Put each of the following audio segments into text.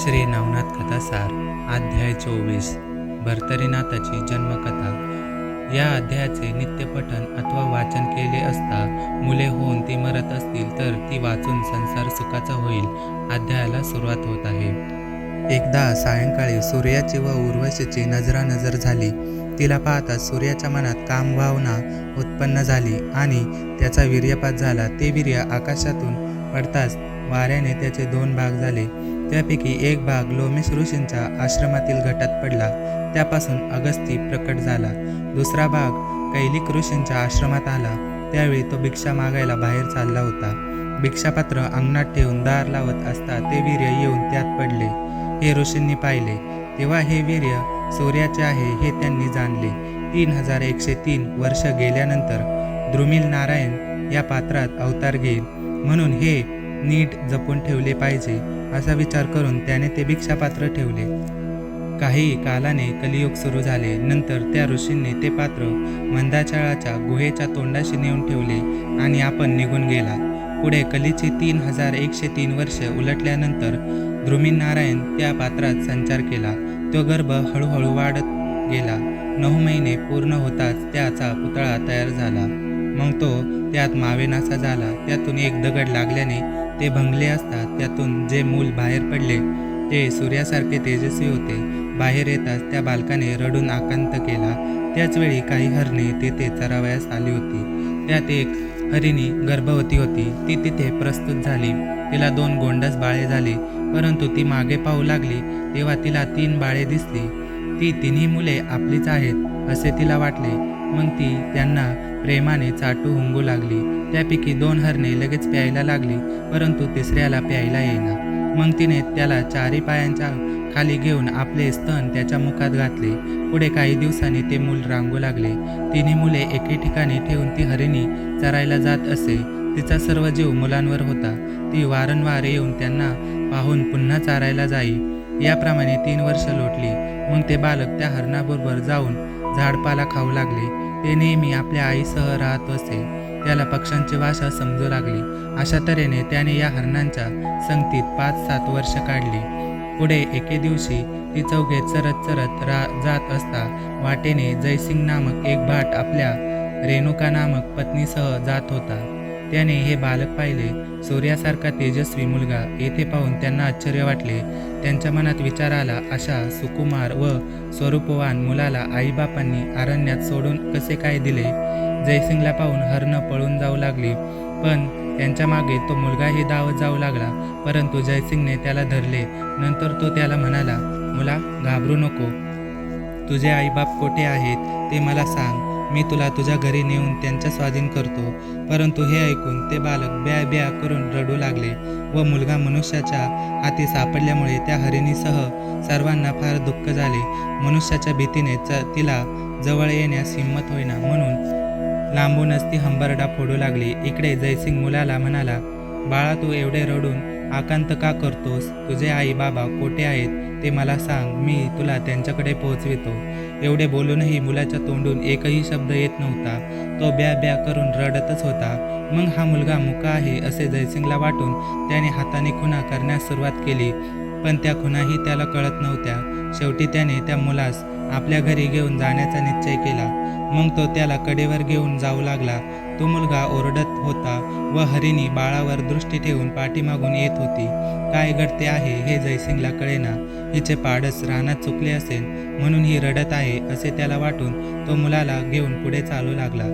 श्री नवनाथ कथासार अध्याय चोवीस भर्तरीनाथाची जन्मकथा. या अध्यायाचे नित्यपठन अथवा वाचन केले असता मुले होऊन ती मरत असतील तर ती वाचून संसार सुखाचा होईल अध्यायाला सुरुवात होत आहे. एकदा सायंकाळी सूर्याची व उर्वशीची नजरानजर झाली. तिला पाहता सूर्याच्या मनात कामभावना उत्पन्न झाली आणि त्याचा वीर्यपात झाला. ते वीर्य आकाशातून पडताच वाऱ्याने त्याचे दोन भाग झाले. त्यापैकी एक भाग लोमेश ऋषींच्या आश्रमातील घटात पडला. त्यापासून अगस्ती प्रकट झाला. दुसरा भाग कैलिक ऋषींच्या आश्रमात आला. त्यावेळी तो भिक्षा मागायला बाहेर चालला होता. भिक्षापात्र अंगणात ठेवून दार लावत असता ते वीर्य येऊन त्यात पडले. हे ऋषींनी पाहिले. तेव्हा हे वीर्य सूर्याचे आहे हे त्यांनी जाणले. तीन हजार एकशे तीन वर्ष गेल्यानंतर द्रुमिल नारायण या पात्रात अवतार घेईल. म्हणून हे नीट जपून ठेवले पाहिजे असा विचार करून त्याने ते भिक्षापात्र ठेवले. काही कालाने कलियुग सुरू झाले. नंतर त्या ऋषींनी ते पात्र मंदाचाळाच्या गुहेच्या तोंडाशी नेऊन ठेवले आणि आपण निघून गेला. पुढे कलीची तीन हजार एकशे तीन वर्ष उलटल्यानंतर द्रुमिन नारायण त्या पात्रात संचार केला. तो गर्भ हळूहळू वाढत गेला. नऊ महिने पूर्ण होताच त्याचा पुतळा तयार झाला. मग तो त्यात मावेनासा झाला. त्यातून एक दगड लागल्याने ते भंगले असता त्यातून जे मूल बाहेर पडले ते सूर्यासारखे तेजस्वी होते. बाहेर येताच त्या बालकाने रडून आकांत केला. त्याचवेळी काही हरणे तेथे चरावयास आली होती. त्यात एक हरिणी गर्भवती होती. ती तिथे प्रस्तुत झाली. तिला दोन गोंडस बाळे झाले परंतु ती मागे पाहू लागली तेव्हा तिला तीन बाळे दिसली. ती तिन्ही मुले आपलीच आहेत असे तिला वाटले. मग ती त्यांना प्रेमाने चाटू हुंगू लागली. त्यापैकी दोन हरणे लगेच प्यायला लागली परंतु तिसऱ्याला प्यायला येईना. मग तिने त्याला चारी पायांच्या खाली घेऊन आपले स्तन त्याच्या मुखात घातले. पुढे काही दिवसांनी ते मूल रांगू लागले. तिन्ही मुले एके ठिकाणी ठेवून ती हरिणी चरायला जात असे. तिचा सर्व जीव मुलांवर होता. ती वारंवार येऊन त्यांना पाहून पुन्हा चारायला जाई. याप्रमाणे तीन वर्ष लोटली. मग ते बालक त्या हरणाबरोबर जाऊन झाडपाला खाऊ लागले. ते नेहमी आपल्या आईसह राहत असे. त्याला पक्ष्यांची भाषा समजू लागली. अशा तऱ्हेने त्याने या हरणांच्या संगतीत पाच सात वर्ष काढली. पुढे एके दिवशी ती चौघे चरत चरत रा जात असता वाटेने जयसिंग नामक एक भाट आपल्या रेणुका नामक पत्नीसह जात होता. त्याने हे बालक पाहिले. सूर्यासारखा तेजस्वी मुलगा येथे पाहून त्यांना आश्चर्य वाटले. त्यांच्या मनात विचार आला अशा सुकुमार व स्वरूपवान मुलाला आईबापांनी अरण्यात सोडून कसे काय दिले? जयसिंगला पाहून हरण पळून जाऊ लागली. पण त्यांच्या मागे तो मुलगाही धावत जाऊ लागला. परंतु जयसिंगने त्याला धरले. नंतर तो त्याला म्हणाला मुला घाबरू नको. तुझे आईबाप कोठे आहेत ते मला सांग. मी तुला तुझ्या घरी नेऊन त्यांच्या स्वाधीन करतो. परंतु हे ऐकून ते बालक ब्या ब्या करून रडू लागले व मुलगा मनुष्याच्या हाती सापडल्यामुळे त्या हरिणीसह सर्वांना फार दुःख झाले. मनुष्याच्या भीतीने च तिला जवळ येण्यास हिंमत होईना म्हणून लांबूनच ती हंबरडा फोडू लागली. इकडे जयसिंग मुलाला म्हणाला बाळा तू एवढे रडून आकांत का करतोस? तुझे आई बाबा कोठे आहेत? ते मला सांग मी तुला त्यांच्याकडे पोहोचवितो. एवढे बोलूनही मुलाच्या तोंडून एकही शब्द येत नव्हता. तो ब्या ब्या करून रडतच होता. मग हा मुलगा मुका आहे असे जयसिंगला वाटून त्याने हाताने खुणा करण्यास सुरुवात केली. पण त्या खुणाही त्याला कळत नव्हत्या. शेवटी त्याने त्या मुलास आपल्या घरी घेऊन जाण्याचा निश्चय केला. मग तो त्याला कडेवर घेऊन जाऊ लागला. तो मुलगा ओरडत होता व हरिणी बाळावर दृष्टी ठेवून पाठीमागून येत होती. काय घडते आहे हे जयसिंगला कळेना. हिचे पाडस रानात चुकले असेल म्हणून ही रडत आहे असे त्याला वाटून तो मुलाला घेऊन पुढे चालू लागला.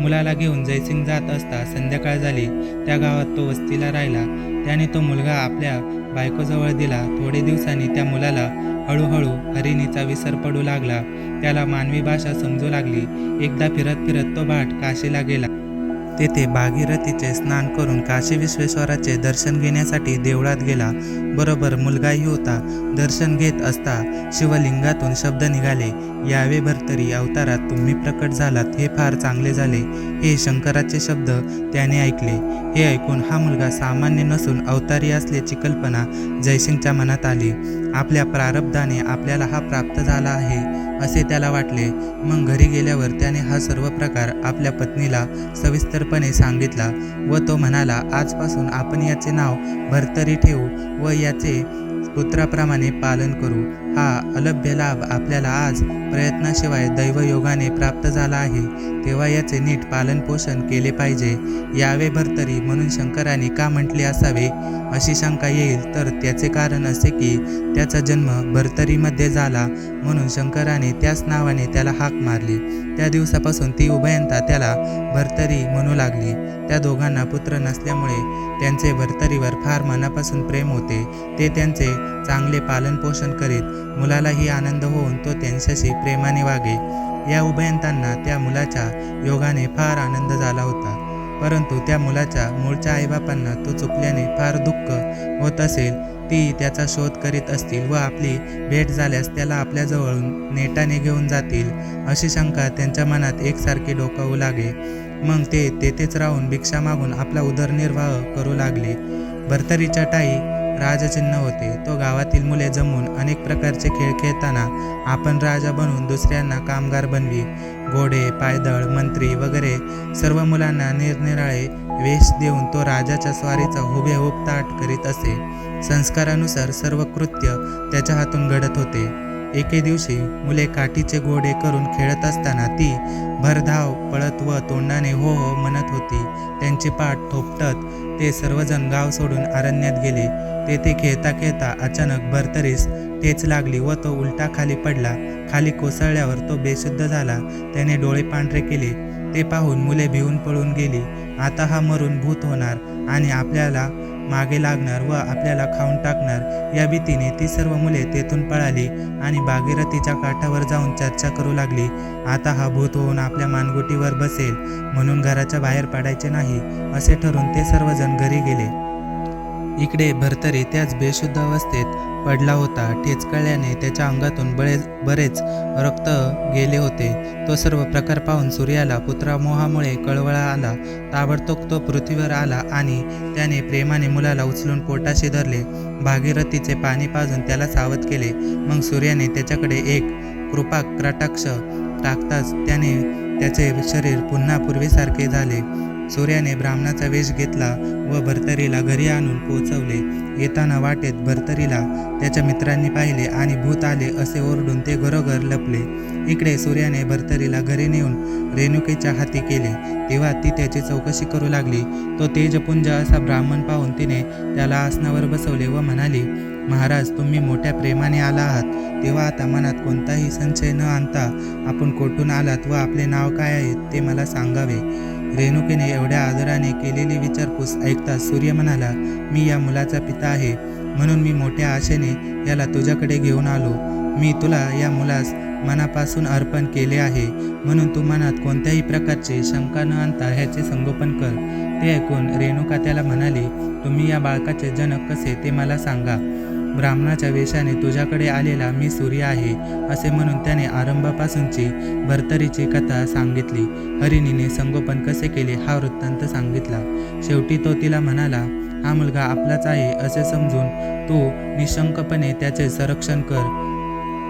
मुलाला घेऊन जयसिंग जात असता संध्याकाळ झाली. त्या गावात तो वस्तीला राहिला. त्याने तो मुलगा आपल्या बायकोजवळ दिला. थोडे दिवसांनी त्या मुलाला हळूहळू हरिणीचा विसर पडू लागला. त्याला मानवी भाषा समजू लागली. एकदा फिरत फिरत तो भाट काशीला गेला. तेथे भागीरथीचे स्नान करून काशी विश्वेश्वराचे दर्शन घेण्यासाठी देवळात गेला. बरोबर मुलगाही होता. दर्शन घेत असता शिवलिंगातून शब्द निघाले. यावे भरतरी अवतारात तुम्ही प्रकट झालात. हे फार चांगले झाले. हे शंकराचे शब्द त्याने ऐकले. हे ऐकून हा मुलगा सामान्य नसून अवतारी असल्याची कल्पना जयसिंगच्या मनात आली. आपल्या प्रारब्धाने आपल्याला हा प्राप्त झाला आहे असे त्याला वाटले. मग घरी गेल्यावर त्याने हा सर्व प्रकार आपल्या पत्नीला सविस्तरपणे सांगितला व तो म्हणाला आजपासून आपण याचे नाव भरतरी ठेवू व याचे पुत्राप्रमाणे पालन करू. हा अलभ्य लाभ आपल्याला आज प्रयत्नाशिवाय दैवयोगाने प्राप्त झाला आहे. तेव्हा याचे नीट पालनपोषण केले पाहिजे. यावे भरतरी म्हणून शंकराने का म्हटले असावे? अशी शंका येईल तर त्याचे कारण असे की त्याचा जन्म भरतरीमध्ये झाला म्हणून शंकराने त्याच नावाने त्याला हाक मारली. त्या दिवसापासून ती उभयंता त्याला भरतरी म्हणू लागली. त्या दोघांना पुत्र नसल्यामुळे त्यांचे भरतरीवर फार मनापासून प्रेम होते. ते त्यांचे चांगले पालनपोषण करीत मुलालाही आनंद होऊन तो त्यांच्याशी प्रेमाने वागे. या उभयंतांना त्या मुलाच्या योगाने फार आनंद झाला होता. परंतु त्या मुलाच्या मूळच्या आईबापांना तो चुकल्याने फार दुःख होत असेल. ती त्याचा शोध करीत असतील व आपली भेट झाल्यास त्याला आपल्याजवळून नेटाने घेऊन जातील अशी शंका त्यांच्या मनात एकसारखी डोकावू लागे. मग ते तेथेच राहून भिक्षा मागून आपला उदरनिर्वाह करू लागले. भरतरीच्या टाई राजचिन्ह होते. तो गावातील मुले जमून अनेक प्रकारचे खेळ खेळताना आपण राजा बनून दुसऱ्यांना कामगार बनवी. घोडे पायदळ मंत्री वगैरे सर्व मुलांना निरनिराळे वेश देऊन तो राजाच्या स्वारीचा हुबेहूब ताट करीत असे. संस्कारानुसार सर्व कृत्य त्याच्या हातून घडत होते. एके दिवशी मुले काठीचे घोडे करून खेळत असताना ती भरधाव पळत व तोंडाने हो हो म्हणत होती. त्यांची पाठ थोपटत ते सर्वजण गाव सोडून अरण्यात गेले. तेथे खेळता खेळता अचानक भरतरीस ठेच लागली व तो उलटा खाली पडला. खाली कोसळल्यावर तो बेशुद्ध झाला. त्याने डोळे पांढरे केले. ते पाहून मुले भिवून पळून गेली. आता हा मरून भूत होणार आणि आपल्याला मागे लागणार व आपल्याला खाऊन टाकणार. या भीतीने ती सर्व मुले तेथून पळाली आणि भागीरथीच्या काठावर जाऊन चर्चा करू लागली. आता हा भूत होऊन आपल्या मानगुटीवर बसेल म्हणून घराच्या बाहेर पडायचे नाही असे ठरून ते सर्वजण घरी गेले. इकडे भरतरी त्याच बेशुद्ध अवस्थेत पडला होता. ठेचकळल्याने त्याच्या अंगातून बरेच बरेच रक्त गेले होते. तो सर्व प्रकार पाहून सूर्याला पुत्रामोहामुळे कळवळा आला. ताबडतोब तो पृथ्वीवर आला आणि त्याने प्रेमाने मुलाला उचलून पोटाशी धरले. भागीरथीचे पाणी पाजून त्याला सावध केले. मग सूर्याने त्याच्याकडे एक कृपा कटाक्ष टाकताच त्याने त्याचे शरीर पुन्हा पूर्वीसारखे झाले. सूर्याने ब्राह्मणाचा वेश घेतला व भरतरीला घरी आणून पोचवले येताना वाटेत भरतरीला त्याच्या मित्रांनी पाहिले आणि भूत आले असे ओरडून ते घरोघर लपले. इकडे सूर्याने भरतरीला घरी नेऊन रेणुकेच्या हाती केले. तेव्हा ती त्याची चौकशी करू लागली. तो तेजपुंज असा ब्राह्मण पाहून तिने त्याला आसनावर बसवले व म्हणाली महाराज तुम्ही मोठ्या प्रेमाने आला आहात. तेव्हा आता मनात कोणताही संशय न आणता आपण कोठून आलात व आपले नाव काय आहे ते मला सांगावे. रेणुकेने एवढ्या आदराने केलेली विचारपूस ऐकता सूर्य म्हणाला मी या मुलाचा पिता आहे. म्हणून मी मोठ्या आशेने याला तुझ्याकडे घेऊन आलो. मी तुला या मुलास मनापासून अर्पण केले आहे. म्हणून तू मनात कोणत्याही प्रकारची शंका न आणता ह्याचे संगोपन कर. ते ऐकून रेणुका त्याला म्हणाली तुम्ही या बाळकाचे जनक कसे ते मला सांगा. ब्राह्मणाच्या वेशाने तुझ्याकडे आलेला मी सूर्य आहे असे म्हणून त्याने आरंभापासूनची भरतरीची कथा सांगितली. हरिणीने संगोपन कसे केले हा वृत्तांत सांगितला. शेवटी तो तिला म्हणाला हा मुलगा आपलाच आहे असे समजून तू निशंकपणे त्याचे संरक्षण कर.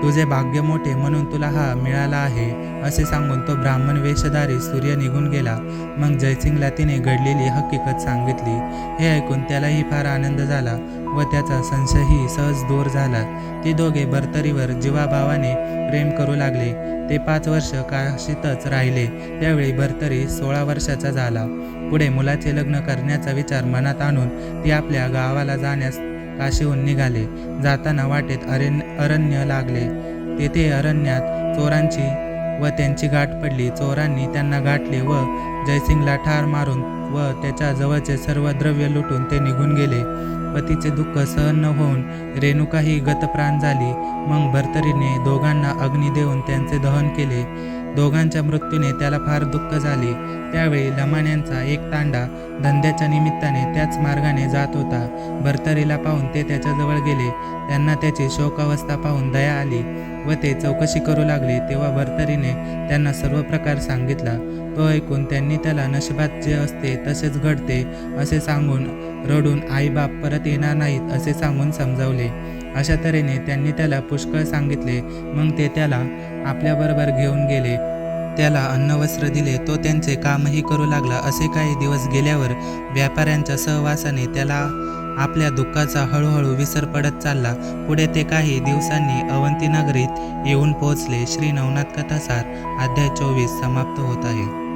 तुझे भाग्य मोठे म्हणून तुला हा मिळाला आहे असे सांगून तो ब्राह्मण वेशधारी सूर्य निघून गेला. मग जयसिंगला तिने घडलेली हकीकत सांगितली. हे ऐकून त्यालाही फार आनंद झाला व त्याचा संशयही सहज दूर झाला. ती दोघे भरतरीवर जीवाभावाने प्रेम करू लागले. ते पाच वर्ष काशीतच राहिले. त्यावेळी भरतरी सोळा वर्षाचा झाला. पुढे मुलाचे लग्न करण्याचा विचार मनात आणून ती आपल्या गावाला जाण्यास काशीहून निघाले. जाताना वाटेत अरण्य अरण्य लागले. तेथे अरण्यात चोरांची व त्यांची गाठ पडली. चोरांनी त्यांना गाठले व जयसिंगला ठार मारून व त्याच्या जवळचे सर्व द्रव्य लुटून ते निघून गेले. पतीचे दुःख सहन न होऊन रेणुकाही गतप्राण झाली. मग भर्तरीने दोघांना अग्नी देऊन त्यांचे दहन केले. दोघांच्या मृत्यूने त्याला फार दुःख झाले. त्यावेळी लमाण्यांचा एक तांडा धंद्याच्या निमित्ताने त्याच मार्गाने जात होता. भर्तरीला पाहून ते त्याच्याजवळ गेले. त्यांना त्याची शोकावस्था पाहून दया आली व ते चौकशी करू लागले तेव्हा भर्तरीने त्यांना सर्व प्रकार सांगितला. तो ऐकून त्यांनी त्याला नशिबात जे असते तसेच घडते असे सांगून रडून आईबाप परत येणार नाहीत असे सांगून समजावले. अशा तऱ्हेने त्यांनी त्याला पुष्कळ सांगितले. मग ते त्याला आपल्याबरोबर घेऊन गेले. त्याला अन्नवस्त्र दिले. तो त्यांचे कामही करू लागला. असे काही दिवस गेल्यावर व्यापाऱ्यांच्या सहवासाने त्याला आपल्या दुःखाचा हळूहळू विसर पडत चालला. पुढे ते काही दिवसांनी अवंती नगरीत येऊन पोहोचले. श्री नवनाथ कथासार अध्याय चोवीस समाप्त होत आहे.